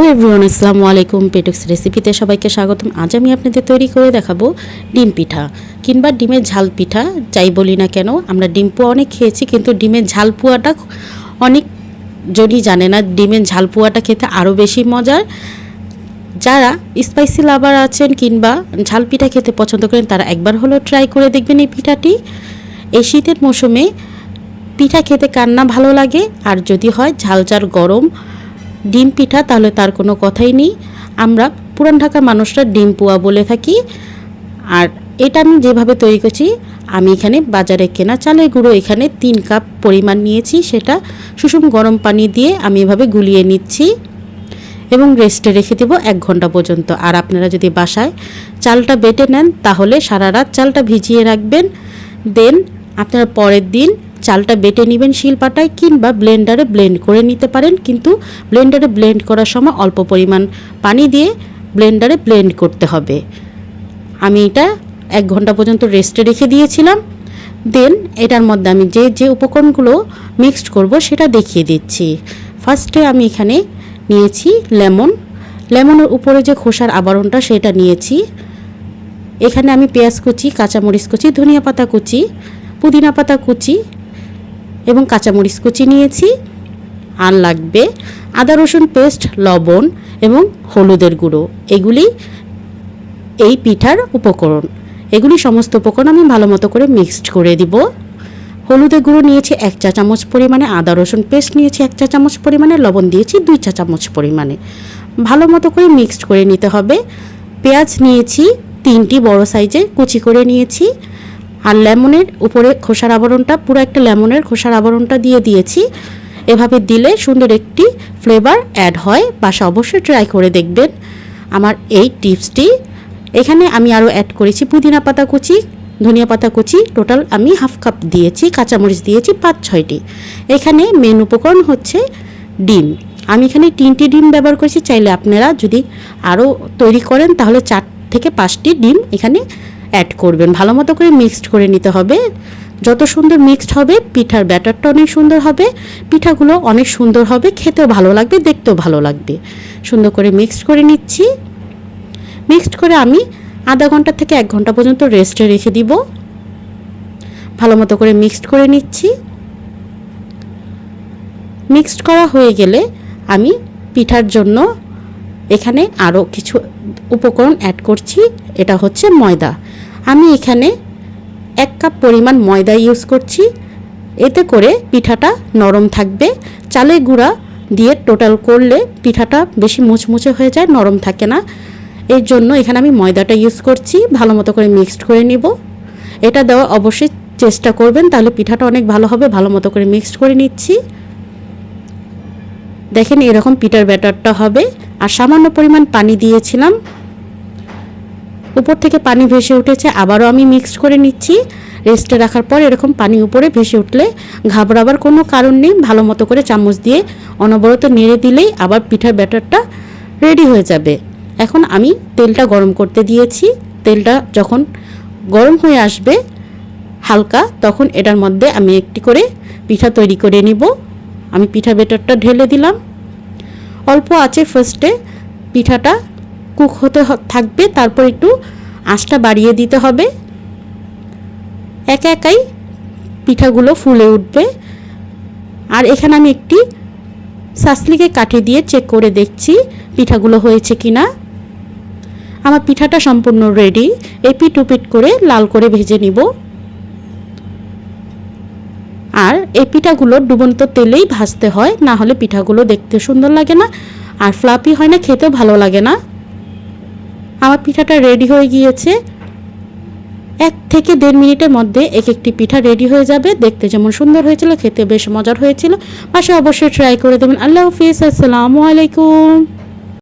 Hello everyone, আসসালামু আলাইকুম পেটুক্স রেসিপিতে সবাইকে স্বাগতম। আজ আমি আপনাদের তৈরি করে দেখাবো ডিম পিঠা, কিংবা ডিমের ঝাল পিঠা, যাই বলি না কেন, আমরা ডিম পোয়া অনেক খেয়েছি, কিন্তু ডিমের ঝাল পোয়াটা অনেক যদি জানে না, ডিমের ঝাল পোয়াটা খেতে আরও বেশি মজার। যারা স্পাইসি লাভার আছেন কিংবা ঝাল পিঠা খেতে পছন্দ করেন, তারা একবার হলেও ট্রাই করে দেখবেন এই পিঠাটি। এই শীতের মৌসুমে পিঠা খেতে কান্না ভালো লাগে? আর যদি হয় ঝাল ঝাল গরম ডিম পিঠা, তাহলে তার কোনো কথাই নেই। আমরা পুরান ঢাকার মানুষরা ডিম পোয়া বলে থাকি। আর এটা আমি যেভাবে তৈরি করছি, আমি এখানে বাজারে কেনা চালের গুঁড়ো এখানে তিন কাপ পরিমাণ নিয়েছি। সেটা সুষুম গরম পানি দিয়ে আমি এভাবে গুলিয়ে নিচ্ছি এবং রেস্টে রেখে দেবো এক ঘণ্টা পর্যন্ত। আর আপনারা যদি বাসায় চালটা বেটে নেন, তাহলে সারা রাত চালটা ভিজিয়ে রাখবেন। দেন আপনারা পরের দিন চালটা বেটে নেবেন শিলপাটায় কিংবা ব্লেন্ডারে ব্লেন্ড করে নিতে পারেন, কিন্তু ব্লেন্ডারে ব্লেন্ড করার সময় অল্প পরিমাণ পানি দিয়ে ব্লেন্ডারে ব্লেন্ড করতে হবে। আমি এটা এক ঘণ্টা পর্যন্ত রেস্টে রেখে দিয়েছিলাম। দেন এটার মধ্যে আমি যে যে উপকরণগুলো মিক্সড করব সেটা দেখিয়ে দিচ্ছি। ফার্স্টে আমি এখানে নিয়েছি লেমন। লেমনের উপরে যে খোসার আবরণটা সেটা নিয়েছি। এখানে আমি পেঁয়াজ কুচি, কাঁচামরিচ কুচি, ধনিয়া পাতা কুচি, পুদিনা পাতা কুচি এবং কাঁচামরিচ কুচি নিয়েছি, আর লাগবে আদা, রসুন পেস্ট, লবণ এবং হলুদের গুঁড়ো। এগুলি এই পিঠার উপকরণ। এগুলি সমস্ত উপকরণ আমি ভালো মতো করে মিক্সড করে দিব। হলুদের গুঁড়ো নিয়েছি এক চা চামচ পরিমাণে, আদা, রসুন পেস্ট নিয়েছি এক চা চামচ পরিমাণে, লবণ দিয়েছি দুই চা চামচ পরিমাণে। ভালো মতো করে মিক্সড করে নিতে হবে। পেঁয়াজ নিয়েছি তিনটি, বড় সাইজে কুচি করে নিয়েছি। আর লেমনের উপরে খোসার আবরণটা, পুরো একটা লেমনের খোসার আবরণটা দিয়ে দিয়েছি। এভাবে দিলে সুন্দর একটি ফ্লেভার অ্যাড হয়। বাসা অবশ্যই ট্রাই করে দেখবেন আমার এই টিপসটি। এখানে আমি আরও অ্যাড করেছি পুদিনা পাতা কুচি, ধনিয়া পাতা কুচি। টোটাল আমি হাফ কাপ দিয়েছি, কাঁচামরিচ দিয়েছি পাঁচ, ছয়টি। এখানে মেন উপকরণ হচ্ছে ডিম। আমি এখানে তিনটি ডিম ব্যবহার করেছি, চাইলে আপনারা যদি আরও তৈরি করেন তাহলে চার থেকে পাঁচটি ডিম এখানে অ্যাড করবেন। ভালো মতো করে মিক্সড করে নিতে হবে। যত সুন্দর মিক্সড হবে, পিঠার ব্যাটারটা অনেক সুন্দর হবে, পিঠাগুলো অনেক সুন্দর হবে, খেতেও ভালো লাগবে, দেখতেও ভালো লাগবে। সুন্দর করে মিক্সড করে নিচ্ছি। মিক্সড করে আমি আধা ঘণ্টা থেকে এক ঘণ্টা পর্যন্ত রেস্টে রেখে দিব। ভালো মতো করে মিক্সড করে নিচ্ছি। মিক্সড করা হয়ে গেলে আমি পিঠার জন্য এখানে আরও কিছু উপকরণ অ্যাড করছি। এটা হচ্ছে ময়দা। আমি এখানে এক কাপ পরিমাণ ময়দা ইউজ করছি। এতে করে পিঠাটা নরম থাকবে। চালের গুঁড়া দিয়ে টোটাল করলে পিঠাটা বেশি মুচমুচে হয়ে যায়, নরম থাকে না। এর জন্য এখানে আমি ময়দাটা ইউজ করছি, ভালো মতো করে মিক্সড করে নিব। এটা দেওয়া অবশ্যই চেষ্টা করবেন, তাহলে পিঠাটা অনেক ভালো হবে, ভালো মতো করে মিক্সড করে নিচ্ছি। দেখেন এরকম পিঠার ব্যাটারটা হবে। আর সামান্য পরিমাণ পানি দিয়েছিলাম। উপর থেকে পানি ভেসে উঠেছে, আবারও আমি মিক্সড করে নিচ্ছি। রেস্টে রাখার পর এরকম পানি উপরে ভেসে উঠলে ঘাবড়াবার কোনো কারণ নেই। ভালো মতো করে চামচ দিয়ে অনবরত নেড়ে দিলেই আবার পিঠার ব্যাটারটা রেডি হয়ে যাবে। এখন আমি তেলটা গরম করতে দিয়েছি। তেলটা যখন গরম হয়ে আসবে হালকা, তখন এটার মধ্যে আমি একটি করে পিঠা তৈরি করে নিব। আমি পিঠা ব্যাটারটা ঢেলে দিলাম। অল্প আছে ফার্স্টে পিঠাটা কুক হতে থাকবে, তারপর একটু আঁচটা বাড়িয়ে দিতে হবে। একা একাই পিঠাগুলো ফুলে উঠবে। আর এখানে আমি একটি সাসলিকে কাঠি দিয়ে চেক করে দেখছি পিঠাগুলো হয়েছে কি না আমার পিঠাটা সম্পূর্ণ রেডি এপিট উপিট করে লাল করে ভেজে নিব। আর এই পিঠাগুলো ডুবন্ত তেলেই ভাজতে হয়, না হলে পিঠাগুলো দেখতে সুন্দর লাগে না। আর ফ্লাপি হয় না, খেতেও ভালো লাগে না। আমার পিঠাটা রেডি হয়ে গিয়েছে। এক থেকে দেড় মিনিটের মধ্যে এক একটি পিঠা রেডি হয়ে যাবে। দেখতে যেমন সুন্দর হয়েছিল, খেতে বেশ মজার হয়েছিল। পাশে অবশ্যই ট্রাই করে দেবেন। আল্লাহ হাফিজ, আসসালামু আলাইকুম।